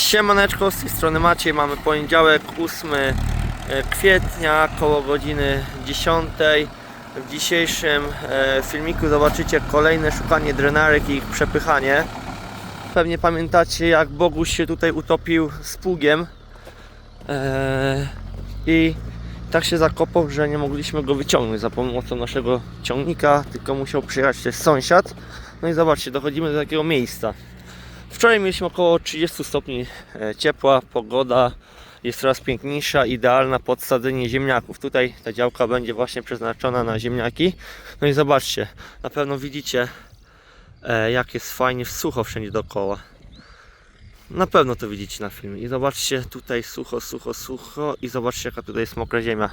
Siemaneczko, z tej strony Maciej, mamy poniedziałek 8 e, kwietnia, koło godziny 10. W dzisiejszym e, filmiku zobaczycie kolejne szukanie drenarek i ich przepychanie. Pewnie pamiętacie jak Boguś się tutaj utopił z pługiem e, i tak się zakopał, że nie mogliśmy go wyciągnąć za pomocą naszego ciągnika, tylko musiał przyjechać też sąsiad. No i zobaczcie, dochodzimy do takiego miejsca. Wczoraj mieliśmy około 30 stopni e, ciepła, pogoda jest coraz piękniejsza, idealna pod sadzenie ziemniaków. Tutaj ta działka będzie właśnie przeznaczona na ziemniaki. No i zobaczcie, na pewno widzicie e, jak jest fajnie sucho wszędzie dookoła. Na pewno to widzicie na filmie. I zobaczcie tutaj sucho, sucho, sucho i zobaczcie jaka tutaj jest mokra ziemia.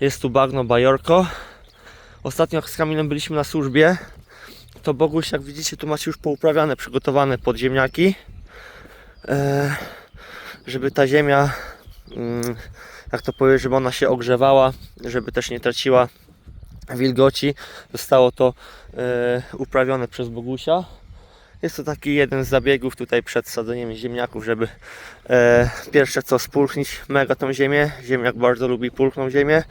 Jest tu bagno bajorko. Ostatnio z Kamilem byliśmy na służbie, to Boguś, jak widzicie, tu macie już pouprawiane, przygotowane pod ziemniaki. E, żeby ta ziemia, mm, jak to powiedzieć, żeby ona się ogrzewała, żeby też nie traciła wilgoci. Zostało to e, uprawione przez Bogusia. Jest to taki jeden z zabiegów tutaj przed sadzeniem ziemniaków, żeby e, pierwsze co spulchnić mega tą ziemię. Ziemniak bardzo lubi pulchną ziemię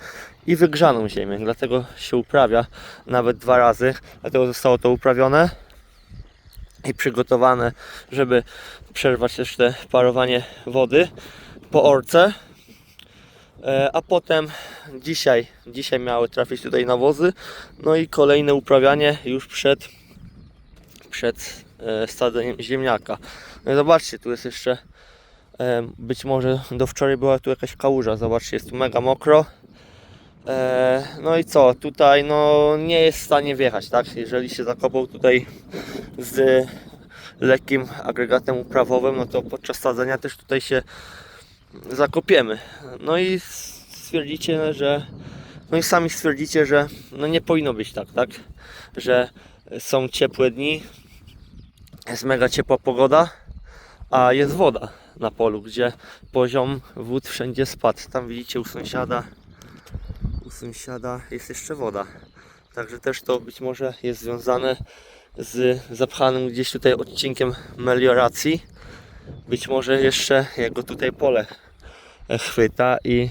i wygrzaną ziemię, dlatego się uprawia nawet dwa razy. Dlatego zostało to uprawione i przygotowane, żeby przerwać te parowanie wody po orce. E, A potem dzisiaj, dzisiaj miały trafić tutaj nawozy, no i kolejne uprawianie już przed przed e, sadzeniem ziemniaka. No zobaczcie, tu jest jeszcze e, być może do wczoraj była tu jakaś kałuża. Zobaczcie, jest tu mega mokro. E, no i co, tutaj no nie jest w stanie wjechać, tak? Jeżeli się zakopał tutaj z lekkim agregatem uprawowym, no to podczas sadzenia też tutaj się zakopiemy. No i stwierdzicie, że no i sami stwierdzicie, że no nie powinno być tak, tak? Że są ciepłe dni, jest mega ciepła pogoda, a jest woda na polu, gdzie poziom wód wszędzie spadł. Tam widzicie u sąsiada, u sąsiada jest jeszcze woda. Także też to być może jest związane z zapchanym gdzieś tutaj odcinkiem melioracji. Być może jeszcze jego tutaj pole chwyta i,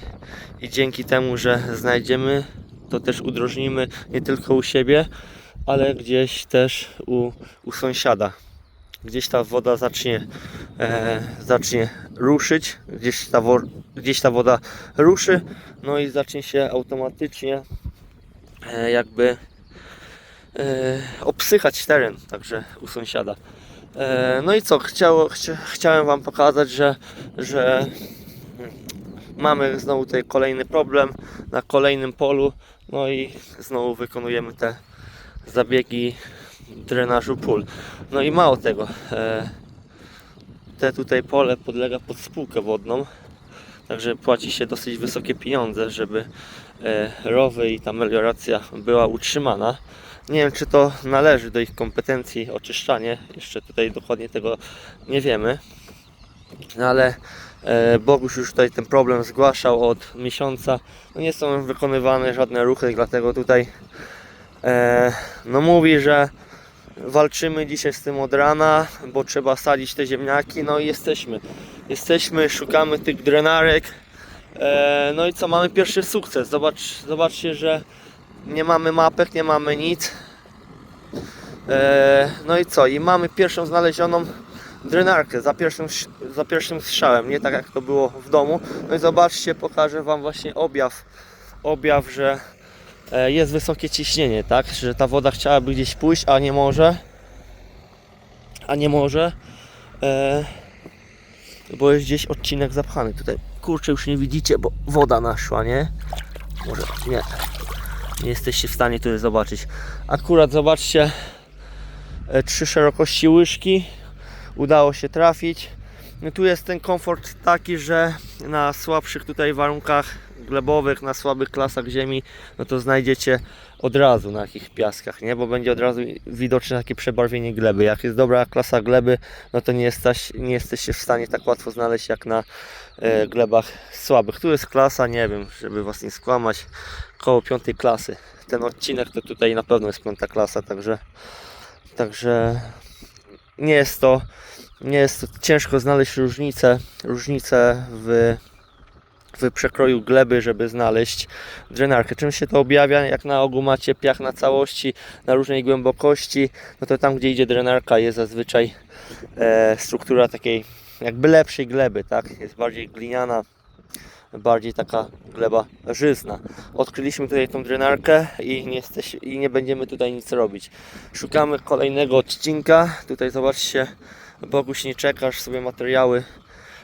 i dzięki temu, że znajdziemy, to też udrożnimy nie tylko u siebie, ale gdzieś też u, u sąsiada. Gdzieś ta woda zacznie, e, zacznie ruszyć, gdzieś ta, wo, gdzieś ta woda ruszy, no i zacznie się automatycznie e, jakby e, obsychać teren, także u sąsiada. E, no i co, chciało, chcia, chciałem Wam pokazać, że, że mamy znowu tutaj kolejny problem na kolejnym polu, no i znowu wykonujemy te zabiegi drenażu pól. No i mało tego, e, te tutaj pole podlega pod spółkę wodną, także płaci się dosyć wysokie pieniądze, żeby e, rowy i ta melioracja była utrzymana. Nie wiem, czy to należy do ich kompetencji oczyszczanie, jeszcze tutaj dokładnie tego nie wiemy, no ale e, Boguś już tutaj ten problem zgłaszał od miesiąca. No nie są wykonywane żadne ruchy, dlatego tutaj no mówi, że walczymy dzisiaj z tym od rana, bo trzeba sadzić te ziemniaki. No i jesteśmy. Jesteśmy, szukamy tych drenarek. E, no i co, mamy pierwszy sukces. Zobacz, zobaczcie, że nie mamy mapek, nie mamy nic. E, no i co? I mamy pierwszą znalezioną drenarkę za pierwszym, za pierwszym strzałem, nie tak jak to było w domu. No i zobaczcie, pokażę Wam właśnie objaw, objaw, że jest wysokie ciśnienie, tak? Że ta woda chciałaby gdzieś pójść, a nie może. A nie może. E, bo jest gdzieś odcinek zapchany tutaj. Kurczę, już nie widzicie, bo woda naszła, nie? Może nie. Nie jesteście w stanie tutaj zobaczyć. Akurat zobaczcie e, trzy szerokości łyżki. Udało się trafić. No tu jest ten komfort taki, że na słabszych tutaj warunkach glebowych, na słabych klasach ziemi, no to znajdziecie od razu na jakich piaskach, nie? Bo będzie od razu widoczne takie przebarwienie gleby. Jak jest dobra klasa gleby, no to nie, jesteś, nie jesteście w stanie tak łatwo znaleźć jak na e, glebach słabych. Tu jest klasa, nie wiem, żeby was nie skłamać, koło piątej klasy. Ten odcinek to tutaj na pewno jest piąta klasa, także także nie jest to nie jest ciężko znaleźć różnicę, różnicę w, w przekroju gleby, żeby znaleźć drenarkę. Czym się to objawia? Jak na ogół macie piach na całości, na różnej głębokości, no to tam gdzie idzie drenarka jest zazwyczaj e, struktura takiej jakby lepszej gleby, tak? Jest bardziej gliniana, bardziej taka gleba żyzna. Odkryliśmy tutaj tą drenarkę i nie, jesteś, i nie będziemy tutaj nic robić. Szukamy kolejnego odcinka. Tutaj zobaczcie, Boguś nie czekasz sobie materiały.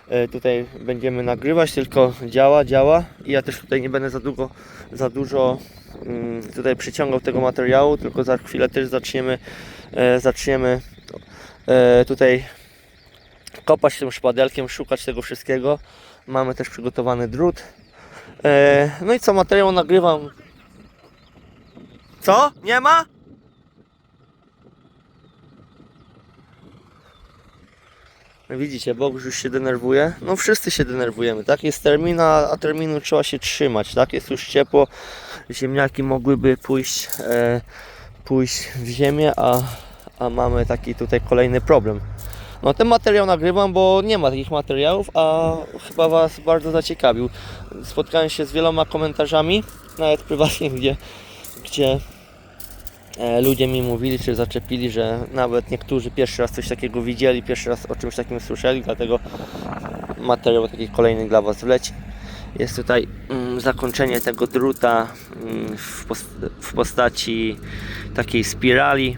e, Tutaj będziemy nagrywać, tylko działa, działa i ja też tutaj nie będę za długo, za dużo mm, tutaj przyciągał tego materiału, tylko za chwilę też zaczniemy, e, zaczniemy e, tutaj kopać tym szpadelkiem, szukać tego wszystkiego. Mamy też przygotowany drut. No i co, materiał nagrywam. Co? Nie ma? Widzicie, Bogusz już się denerwuje. No wszyscy się denerwujemy, tak? Jest termin, a terminu trzeba się trzymać, tak? Jest już ciepło. Ziemniaki mogłyby pójść, e, pójść w ziemię, a, a mamy taki tutaj kolejny problem. No ten materiał nagrywam, bo nie ma takich materiałów, a chyba Was bardzo zaciekawił. Spotkałem się z wieloma komentarzami, nawet prywatnie, gdzie, gdzie ludzie mi mówili, czy zaczepili, że nawet niektórzy pierwszy raz coś takiego widzieli, pierwszy raz o czymś takim słyszeli, dlatego materiał taki kolejny dla Was wleci. Jest tutaj mm, zakończenie tego druta mm, w postaci takiej spirali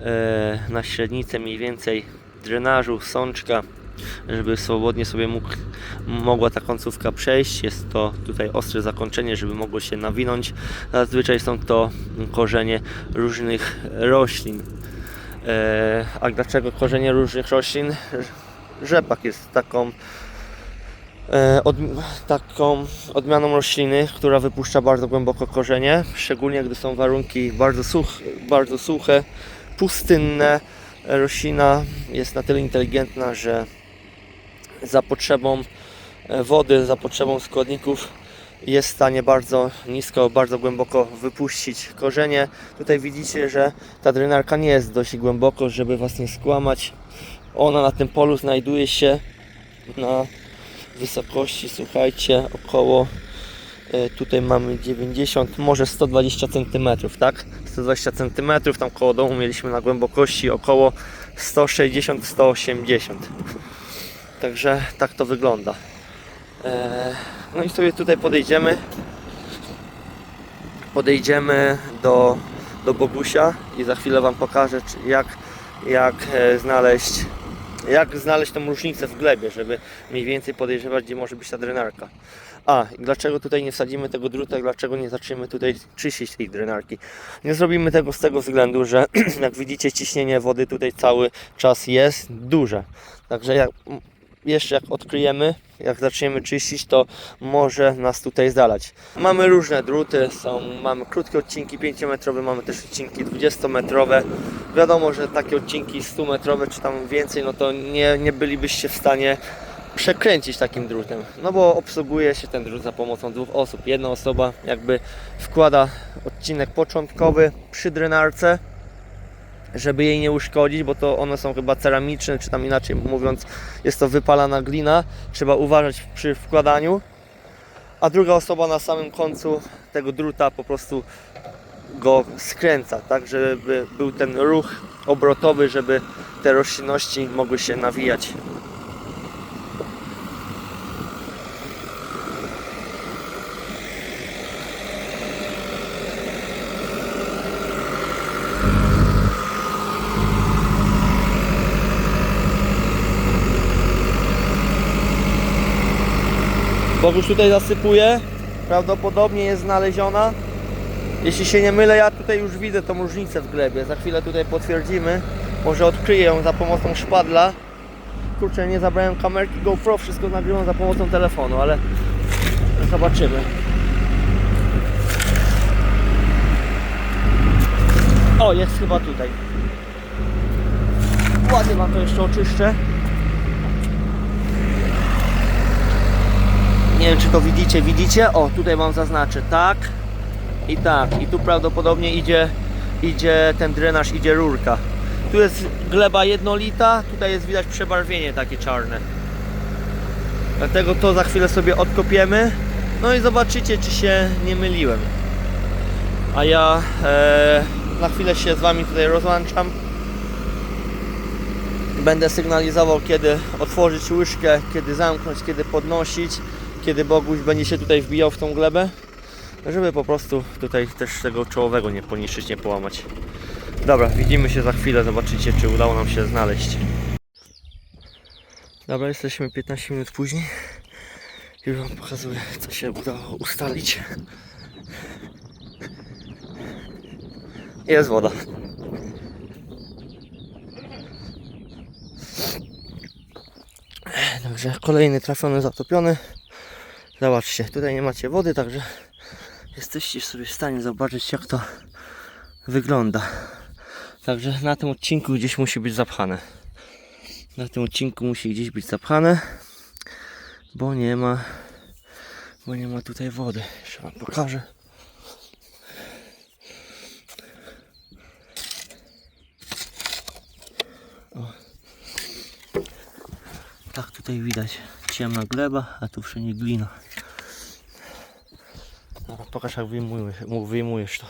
e, na średnicę mniej więcej drenażu, sączka, żeby swobodnie sobie mógł, mogła ta końcówka przejść. Jest to tutaj ostre zakończenie, żeby mogło się nawinąć. Zazwyczaj są to korzenie różnych roślin. E, a dlaczego korzenie różnych roślin? Rzepak jest taką e, taką odmianą rośliny, która wypuszcza bardzo głęboko korzenie, szczególnie gdy są warunki bardzo, such, bardzo suche, pustynne. Roślina jest na tyle inteligentna, że za potrzebą e, wody, za potrzebą składników jest w stanie bardzo nisko, bardzo głęboko wypuścić korzenie. Tutaj widzicie, że ta drenarka nie jest dość głęboko, żeby Was nie skłamać. Ona na tym polu znajduje się na wysokości, słuchajcie, około e, tutaj mamy 90, może 120 cm, tak? 120 cm, tam koło domu mieliśmy na głębokości około 160-180. Także tak to wygląda. E, No i sobie tutaj podejdziemy. Podejdziemy do, do Bogusia i za chwilę Wam pokażę, jak, jak e, znaleźć jak znaleźć tą różnicę w glebie, żeby mniej więcej podejrzewać, gdzie może być ta drenarka. A, dlaczego tutaj nie wsadzimy tego druta, dlaczego nie zaczniemy tutaj czyścić tej drenarki? Nie zrobimy tego z tego względu, że jak widzicie ciśnienie wody tutaj cały czas jest duże. Także jak, jeszcze jak odkryjemy, jak zaczniemy czyścić, to może nas tutaj zalać. Mamy różne druty, są, mamy krótkie odcinki 5-metrowe, mamy też odcinki 20-metrowe. Wiadomo, że takie odcinki 100-metrowe czy tam więcej, no to nie, nie bylibyście w stanie przekręcić takim drutem, no bo obsługuje się ten drut za pomocą dwóch osób. Jedna osoba jakby wkłada odcinek początkowy przy drenarce, żeby jej nie uszkodzić, bo to one są chyba ceramiczne, czy tam inaczej mówiąc, jest to wypalana glina. Trzeba uważać przy wkładaniu. A druga osoba na samym końcu tego druta po prostu go skręca, tak, żeby był ten ruch obrotowy, żeby te roślinności mogły się nawijać. Boguś tutaj zasypuje, prawdopodobnie jest znaleziona. Jeśli się nie mylę, ja tutaj już widzę tą różnicę w glebie. Za chwilę tutaj potwierdzimy. Może odkryję ją za pomocą szpadla. Kurczę, nie zabrałem kamerki GoPro, wszystko nagrywam za pomocą telefonu, ale zobaczymy. O, jest chyba tutaj. Ładnie wam to jeszcze oczyszczę. Nie wiem czy to widzicie, widzicie? O, tutaj wam zaznaczę, tak i tak. I tu prawdopodobnie idzie, idzie ten drenaż, idzie rurka. Tu jest gleba jednolita, tutaj jest widać przebarwienie takie czarne. Dlatego to za chwilę sobie odkopiemy. No i zobaczycie, czy się nie myliłem. A ja e, na chwilę się z Wami tutaj rozłączam. Będę sygnalizował, kiedy otworzyć łyżkę, kiedy zamknąć, kiedy podnosić, kiedy Boguś będzie się tutaj wbijał w tą glebę, żeby po prostu tutaj też tego czołowego nie poniszczyć, nie połamać. Dobra, widzimy się za chwilę, zobaczycie, czy udało nam się znaleźć. Dobra, jesteśmy 15 minut później. Już Wam pokazuję, co się udało ustalić. Jest woda. Także kolejny trafiony, zatopiony. Zobaczcie, tutaj nie macie wody, także jesteście sobie w stanie zobaczyć jak to wygląda. Także na tym odcinku gdzieś musi być zapchane. Na tym odcinku musi gdzieś być zapchane, bo nie ma, bo nie ma tutaj wody. Jeszcze wam pokażę. Tak tutaj widać ciemna gleba, a tu wszędzie glina. Dobra, pokaż jak wyjmujesz, mu- wyjmujesz to.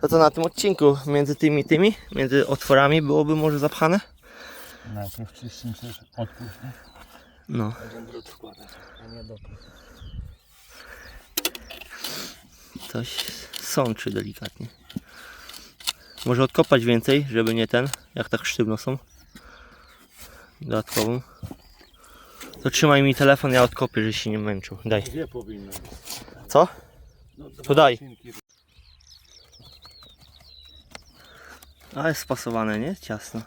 To co na tym odcinku między tymi tymi, między otworami byłoby może zapchane? Najpierw czyścimy też odpuść, nie? No. Będziemy brud wkładać, a nie dopór. Coś sączy delikatnie. Może odkopać więcej, żeby nie ten, jak tak sztywno są. Dodatkową. To trzymaj mi telefon, ja odkopię, żeś się nie męczył. Daj. Dwie powinno. Co? No, To daj. A jest spasowane, nie? Ciasno.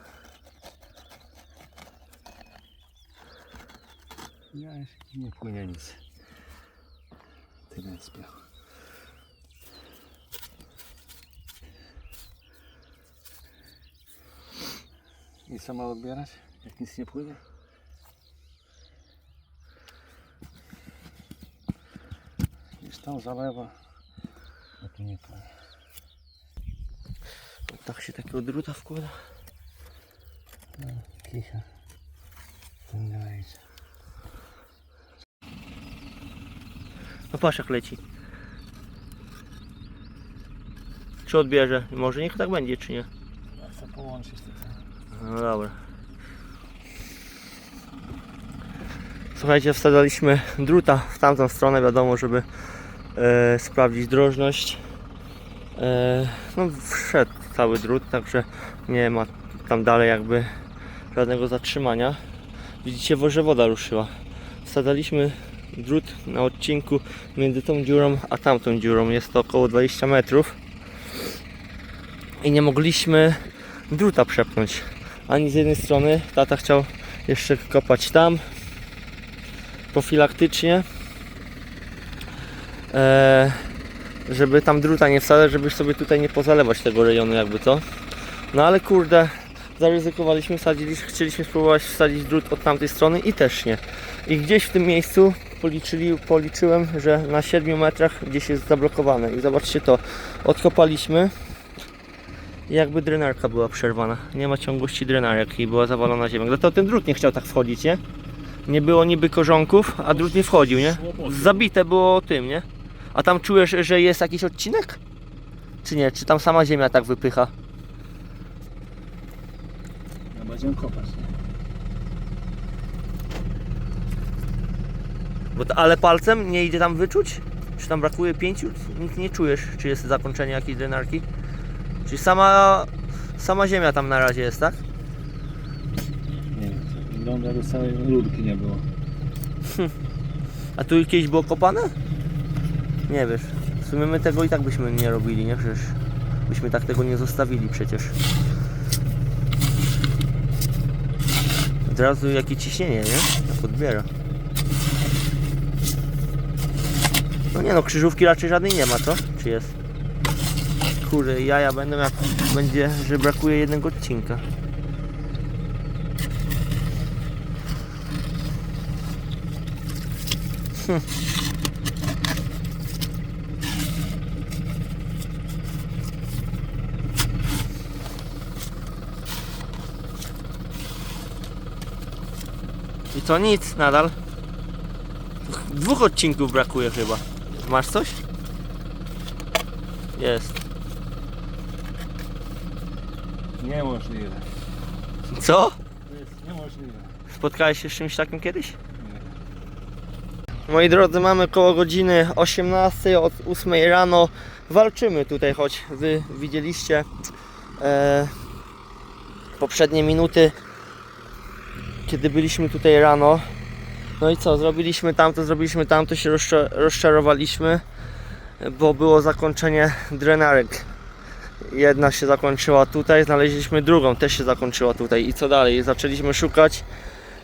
Ja nie płynie nic. Tyle jest piach. I sama odbierać, jak nic nie płynie? Gdzieś tam zalewa, a tu nie płynie. Tak się takiego druta wkłada. Kicha. Ten grajcie. No patrz jak leci. Czy odbierze? Może niech tak będzie, czy nie? Ja chcę połączyć to. No dobra. Słuchajcie, wsadzaliśmy druta w tamtą stronę, wiadomo, żeby e, sprawdzić drożność. E, no, wszedł cały drut, także nie ma tam dalej jakby żadnego zatrzymania. Widzicie, że woda ruszyła. Wsadzaliśmy drut na odcinku między tą dziurą a tamtą dziurą. Jest to około 20 metrów. I nie mogliśmy druta przepchnąć. Ani z jednej strony tata chciał jeszcze kopać tam profilaktycznie e, żeby tam druta nie wsadzać, żeby sobie tutaj nie pozalewać tego rejonu jakby to no ale kurde zaryzykowaliśmy, wsadziliśmy, chcieliśmy spróbować wsadzić drut od tamtej strony i też nie i gdzieś w tym miejscu policzyli, policzyłem, że na 7 metrach gdzieś jest zablokowane i zobaczcie to, odkopaliśmy i jakby drenerka była przerwana. Nie ma ciągłości drenarek i była zawalona ziemią. Dlatego ten drut nie chciał tak wchodzić, nie? Nie było niby korzonków, a drut nie wchodził, nie? Zabite było tym, nie? A tam czujesz, że jest jakiś odcinek? Czy nie? Czy tam sama ziemia tak wypycha? No będziemy kopać. Bo to, ale palcem nie idzie tam wyczuć? Czy tam brakuje pięciu? Nic nie czujesz, czy jest zakończenie jakiejś drenarki? Czyli sama, sama ziemia tam na razie jest, tak? Wygląda jakby całej rurki nie było. A tu kiedyś było kopane? Nie wiesz. W sumie my tego i tak byśmy nie robili, nie? Przecież byśmy tak tego nie zostawili przecież. Od razu jakie ciśnienie, nie? Tak odbiera. No nie no, krzyżówki raczej żadnej nie ma, co? Czy jest? Kurde, jaja będą jak będzie, że brakuje jednego odcinka. I to nic nadal. Dwóch odcinków brakuje chyba. Masz coś? Jest. Niemożliwe. Co? To jest niemożliwe. Spotkałeś się z czymś takim kiedyś? Moi drodzy, mamy koło godziny 18 od 8 rano. Walczymy tutaj, choć wy widzieliście e, poprzednie minuty, kiedy byliśmy tutaj rano. No i co, zrobiliśmy tamto, zrobiliśmy tamto, się rozcza- rozczarowaliśmy, bo było zakończenie drenarek. Jedna się zakończyła tutaj, znaleźliśmy drugą, też się zakończyła tutaj. I co dalej? Zaczęliśmy szukać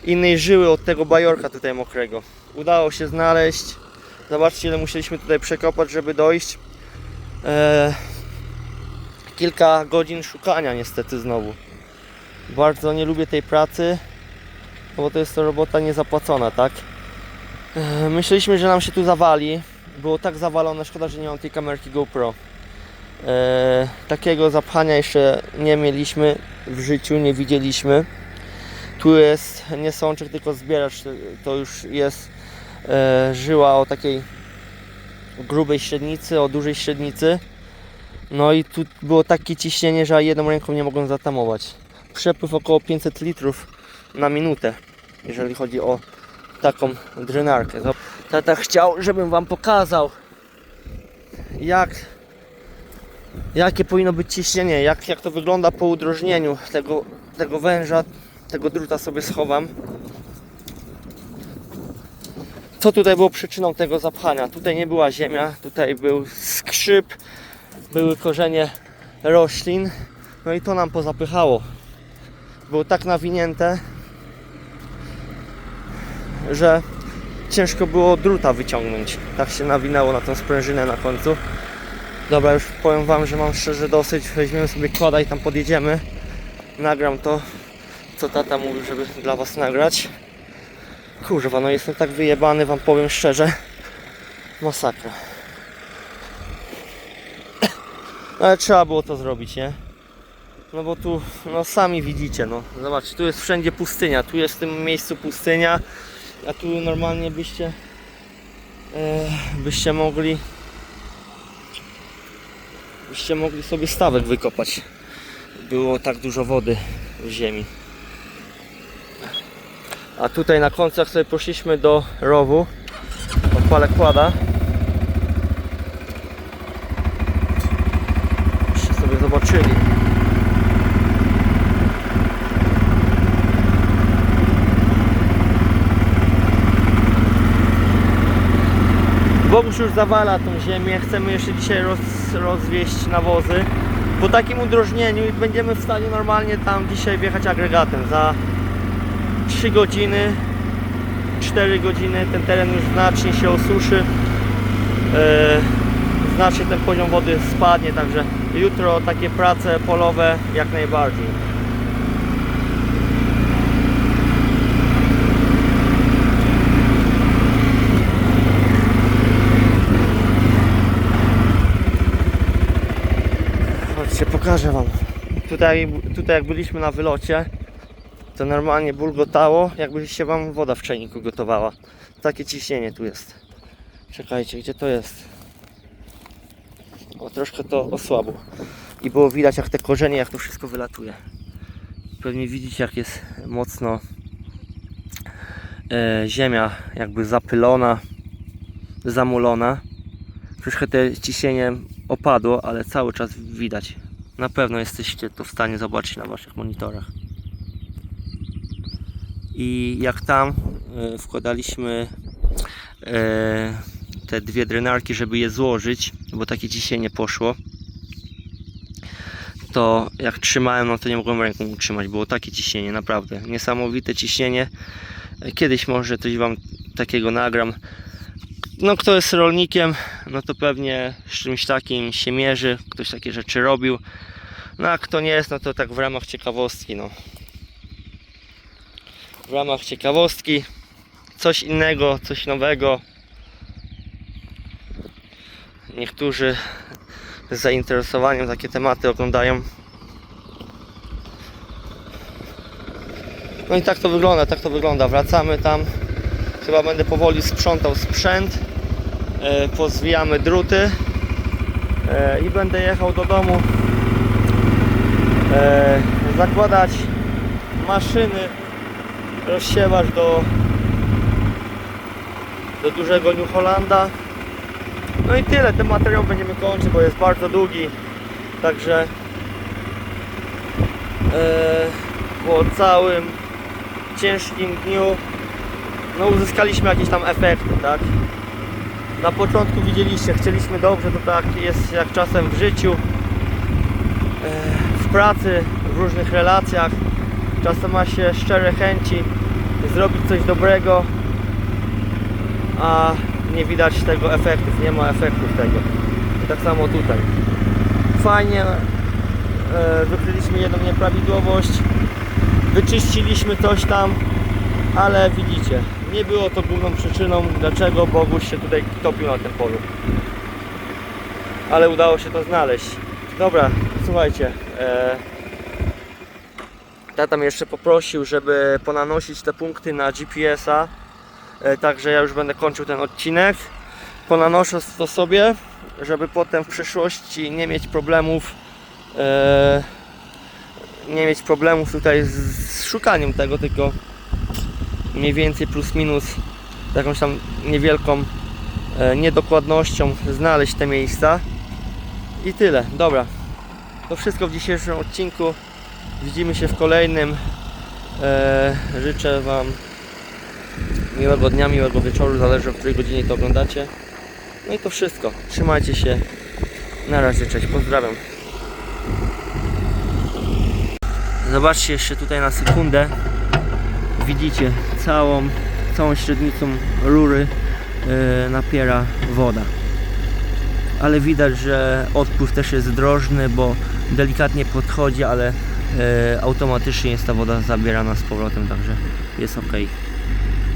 innej żyły od tego bajorka tutaj mokrego. Udało się znaleźć. Zobaczcie ile musieliśmy tutaj przekopać, żeby dojść. Eee, kilka godzin szukania niestety znowu. Bardzo nie lubię tej pracy, bo to jest to robota niezapłacona, tak? Eee, myśleliśmy, że nam się tu zawali. Było tak zawalone, szkoda, że nie mam tej kamerki GoPro. Eee, takiego zapchania jeszcze nie mieliśmy w życiu, nie widzieliśmy. Tu jest nie sączek, tylko zbieracz. To już jest e, żyła o takiej grubej średnicy, o dużej średnicy. No i tu było takie ciśnienie, że jedną ręką nie mogłem zatamować. Przepływ około 500 litrów na minutę, jeżeli chodzi o taką drenarkę. Tata chciał, żebym Wam pokazał, jak, jakie powinno być ciśnienie, jak, jak to wygląda po udrożnieniu tego, tego węża tego druta sobie schowam. Co tutaj było przyczyną tego zapchania? Tutaj nie była ziemia, tutaj był skrzyp, były korzenie roślin, no i to nam pozapychało. Było tak nawinięte, że ciężko było druta wyciągnąć. Tak się nawinęło na tą sprężynę na końcu. Dobra, już powiem Wam, że mam szczerze dosyć. Weźmiemy sobie kłada i tam podjedziemy. Nagram to co tata mówił, żeby dla was nagrać. Kurwa, no jestem tak wyjebany, wam powiem szczerze. Masakra. Ale trzeba było to zrobić, nie? No bo tu, no sami widzicie, no. Zobaczcie, tu jest wszędzie pustynia. Tu jest w tym miejscu pustynia. A tu normalnie byście e, byście mogli byście mogli sobie stawek wykopać. Było tak dużo wody w ziemi. A tutaj na końcach sobie poszliśmy do rowu. Odpalę kłada. Byście sobie zobaczyli. Bogusz już zawala tą ziemię. Chcemy jeszcze dzisiaj roz, rozwieść nawozy. Po takim udrożnieniu będziemy w stanie normalnie tam dzisiaj wjechać agregatem. Za 3 godziny, 4 godziny ten teren już znacznie się osuszy. E, znacznie ten poziom wody spadnie, także jutro takie prace polowe jak najbardziej. Chodźcie, pokażę Wam. Tutaj, tutaj jak byliśmy na wylocie, to normalnie bulgotało, jakby się Wam woda w czajniku gotowała. Takie ciśnienie tu jest. Czekajcie, gdzie to jest? O, troszkę to osłabło. I było widać jak te korzenie, jak to wszystko wylatuje. Pewnie widzicie jak jest mocno e, ziemia jakby zapylona, zamulona. Troszkę te ciśnienie opadło, ale cały czas widać. Na pewno jesteście to w stanie zobaczyć na Waszych monitorach. I jak tam e, wkładaliśmy e, te dwie drenarki, żeby je złożyć, bo takie ciśnienie poszło, to jak trzymałem, no to nie mogłem ręką utrzymać. Było takie ciśnienie, naprawdę. Niesamowite ciśnienie. Kiedyś może coś Wam takiego nagram. No kto jest rolnikiem, no to pewnie z czymś takim się mierzy, ktoś takie rzeczy robił. No a kto nie jest, no to tak w ramach ciekawostki, no. W ramach ciekawostki coś innego, coś nowego. Niektórzy z zainteresowaniem takie tematy oglądają. No i tak to wygląda, tak to wygląda. Wracamy tam. Chyba będę powoli sprzątał sprzęt. E, pozwijamy druty. E, I będę jechał do domu. E, zakładać maszyny. Rozsiewacz do do dużego New Hollanda. No i tyle, ten materiał będziemy kończyć, bo jest bardzo długi. Także e, po całym ciężkim dniu no uzyskaliśmy jakieś tam efekty, tak? Na początku widzieliście, chcieliśmy dobrze, to tak jest jak czasem w życiu, e, w pracy, w różnych relacjach. Czasem ma się szczere chęci zrobić coś dobrego, a nie widać tego efektów, nie ma efektów tego. I tak samo tutaj. Fajnie e, wykryliśmy jedną nieprawidłowość, wyczyściliśmy coś tam, ale widzicie, nie było to główną przyczyną, dlaczego Boguś się tutaj topił na tym polu. Ale udało się to znaleźć. Dobra, słuchajcie. E, tata mnie jeszcze poprosił, żeby ponanosić te punkty na GPS-a. E, Także ja już będę kończył ten odcinek. Ponanoszę to sobie, żeby potem w przyszłości nie mieć problemów. E, nie mieć problemów tutaj z, szukaniem tego, tylko mniej więcej plus minus jakąś tam niewielką e, niedokładnością znaleźć te miejsca. I tyle. Dobra. To wszystko w dzisiejszym odcinku. Widzimy się w kolejnym. E, życzę Wam miłego dnia, miłego wieczoru, zależy o której godzinie to oglądacie. No i to wszystko. Trzymajcie się. Na razie, cześć, pozdrawiam. Zobaczcie jeszcze tutaj na sekundę. Widzicie całą, całą średnicą rury e, napiera woda. Ale widać, że odpływ też jest drożny, bo delikatnie podchodzi, ale e, automatycznie jest ta woda zabierana z powrotem, także jest ok.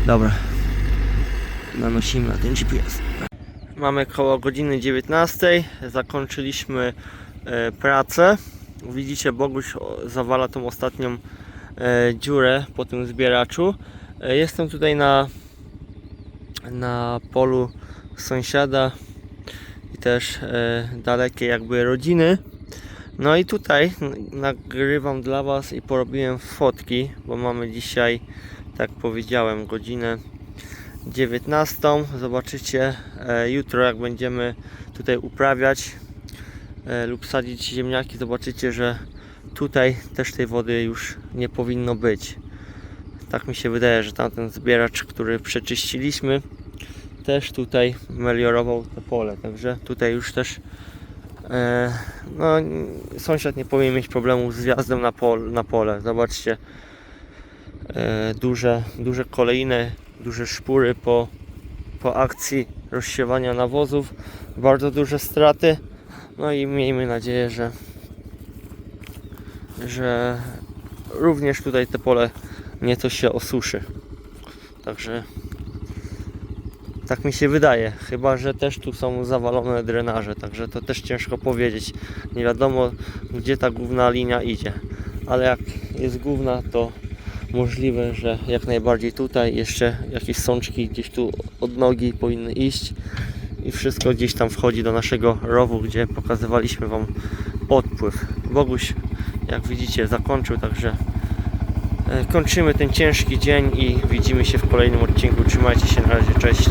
Dobra. Nanosimy na ten GPS. Mamy koło godziny 19. Zakończyliśmy e, pracę. Widzicie, Boguś zawala tą ostatnią e, dziurę po tym zbieraczu. Jestem tutaj na, na polu sąsiada i też e, dalekiej jakby rodziny. No i tutaj nagrywam dla Was i porobiłem fotki, bo mamy dzisiaj, tak powiedziałem, godzinę 19. Zobaczycie e, jutro, jak będziemy tutaj uprawiać e, lub sadzić ziemniaki, zobaczycie, że tutaj też tej wody już nie powinno być. Tak mi się wydaje, że tamten zbieracz, który przeczyściliśmy, też tutaj meliorował to pole. Także tutaj już też no, n- sąsiad nie powinien mieć problemów z wjazdem na, pol, na pole. Zobaczcie, e, duże, duże kolejne, duże szpury po, po akcji rozsiewania nawozów, bardzo duże straty. No i miejmy nadzieję, że, że również tutaj te pole nieco się osuszy. Także tak mi się wydaje, chyba że też tu są zawalone drenaże, także to też ciężko powiedzieć. Nie wiadomo gdzie ta główna linia idzie, ale jak jest główna, to możliwe, że jak najbardziej tutaj jeszcze jakieś sączki gdzieś tu od nogi powinny iść i wszystko gdzieś tam wchodzi do naszego rowu, gdzie pokazywaliśmy Wam odpływ. Boguś, jak widzicie, zakończył, także e, kończymy ten ciężki dzień i widzimy się w kolejnym odcinku. Trzymajcie się na razie, cześć.